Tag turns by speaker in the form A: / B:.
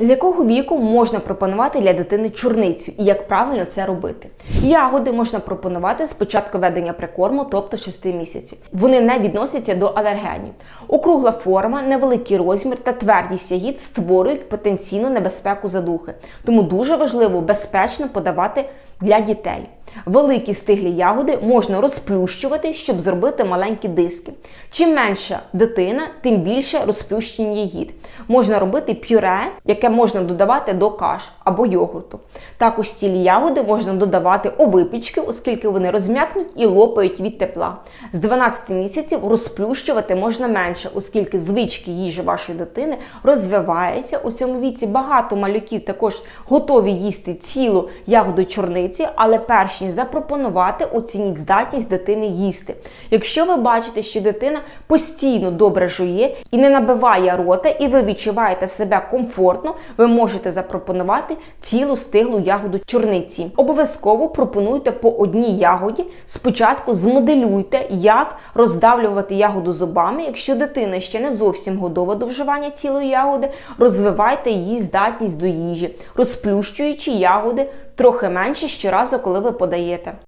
A: З якого віку можна пропонувати для дитини чорницю і як правильно це робити? Ягоди можна пропонувати з початку ведення прикорму, тобто 6 місяців. Вони не відносяться до алергенів. Округла форма, невеликий розмір та твердість ягід створюють потенційну небезпеку задухи. Тому дуже важливо безпечно подавати для дітей. Великі стиглі ягоди можна розплющувати, щоб зробити маленькі диски. Чим менша дитина, тим більше розплющення ягід. Можна робити пюре, яке можна додавати до каш або йогурту. Також цілі ягоди можна додавати у випічки, оскільки вони розм'якнуть і лопають від тепла. З 12 місяців розплющувати можна менше, оскільки звички їжі вашої дитини розвиваються. У цьому віці багато малюків також готові їсти цілу ягоду чорниці, але перш ніж запропонувати, оцініть здатність дитини їсти. Якщо ви бачите, що дитина постійно добре жує і не набиває рота, і ви відчуваєте себе комфортно, ви можете запропонувати цілу стиглу ягоду чорниці. Обов'язково пропонуйте по одній ягоді. Спочатку змоделюйте, як роздавлювати ягоду зубами. Якщо дитина ще не зовсім готова до вживання цілої ягоди, розвивайте її здатність до їжі, розплющуючи ягоди трохи менше щоразу, коли ви подаєте.